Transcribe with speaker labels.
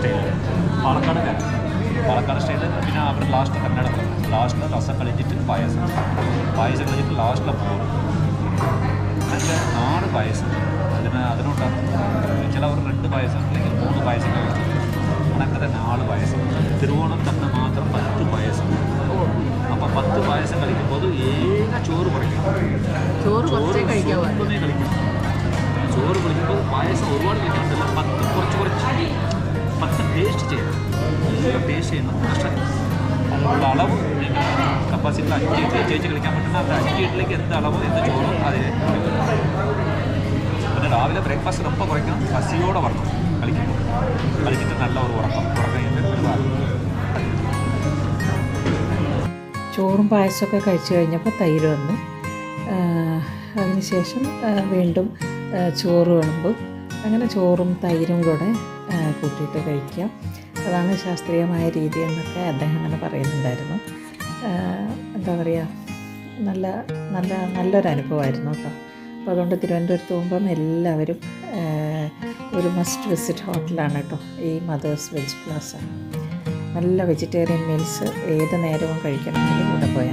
Speaker 1: Style Palakkad Palakkad style പിന്നെ അവർ last കന്നഡത്തിൽ last രസം കളിച്ചിട്ട് പായസം. പായസം കളിച്ചിട്ട് ലാസ്റ്റിലെ പോകും എന്നിട്ട് നാല് പായസം. അതിന് അതിനുണ്ടാകും ചിലവർ രണ്ട് പായസം അല്ലെങ്കിൽ മൂന്ന് പായസം കണക്ക് തന്നെ നാല് പായസം. തിരുവോണം തന്നെ മാത്രം പത്ത് പായസം. അപ്പം പത്ത് പായസം കളിക്കുമ്പോൾ ഏക ചോറ് കുറയ്ക്കും
Speaker 2: ചോറ്
Speaker 1: സ്വല്പമേ കളിക്കും. ചോറ് കളിക്കുമ്പോൾ പായസം ഒരുപാട് കുറച്ച് പത്ത് ടേസ്റ്റ് ചെയ്യണം നല്ല ടേസ്റ്റ് ചെയ്യണം കഷ്ടം അതിനുള്ള അളവ് കപ്പാസിറ്റി അഞ്ച് ഇഡ്ഡലി ചേച്ചി കളിക്കാൻ പറ്റുന്ന അത് അഞ്ച് ഇഡ്ഡലിക്ക് എന്ത് അളവ് എന്ത് ചോറും അതിന് പിന്നെ രാവിലെ ബ്രേക്ക്ഫാസ്റ്റ് ரொம்ப കുറയ്ക്കണം പസിയോടെ വരണം കളിക്കുമ്പോൾ കളിച്ചിട്ട് നല്ല ഒരു ഉറക്കം ഉറക്കം കഴിഞ്ഞിട്ട് ഒരു ഭാഗം
Speaker 3: ചോറും പായസമൊക്കെ കഴിച്ചു കഴിഞ്ഞപ്പോൾ തൈര് വന്നു ആ, അതിനുശേഷം ആ, വീണ്ടും ആ, ചോറ് വിളമ്പും അങ്ങനെ ചോറും തൈരും കൂടെ കൂട്ടിയിട്ട് കഴിക്കാം. അതാണ് ശാസ്ത്രീയമായ രീതി എന്നൊക്കെ അദ്ദേഹം അങ്ങനെ പറയുന്നുണ്ടായിരുന്നു. എന്താ പറയുക നല്ല നല്ല നല്ലൊരു അനുഭവമായിരുന്നു കേട്ടോ. അപ്പോൾ അതുകൊണ്ട് തിരുവനന്തപുരത്ത് പോകുമ്പം എല്ലാവരും ഒരു മസ്റ്റ് വിസിറ്റ് ഹോട്ടലാണ് കേട്ടോ ഈ മദേഴ്സ് വെജ് പ്ലാസ നല്ല വെജിറ്റേറിയൻ മീൽസ് ഏത് നേരവും കഴിക്കണമെങ്കിൽ ഇവിടെ പോയാൽ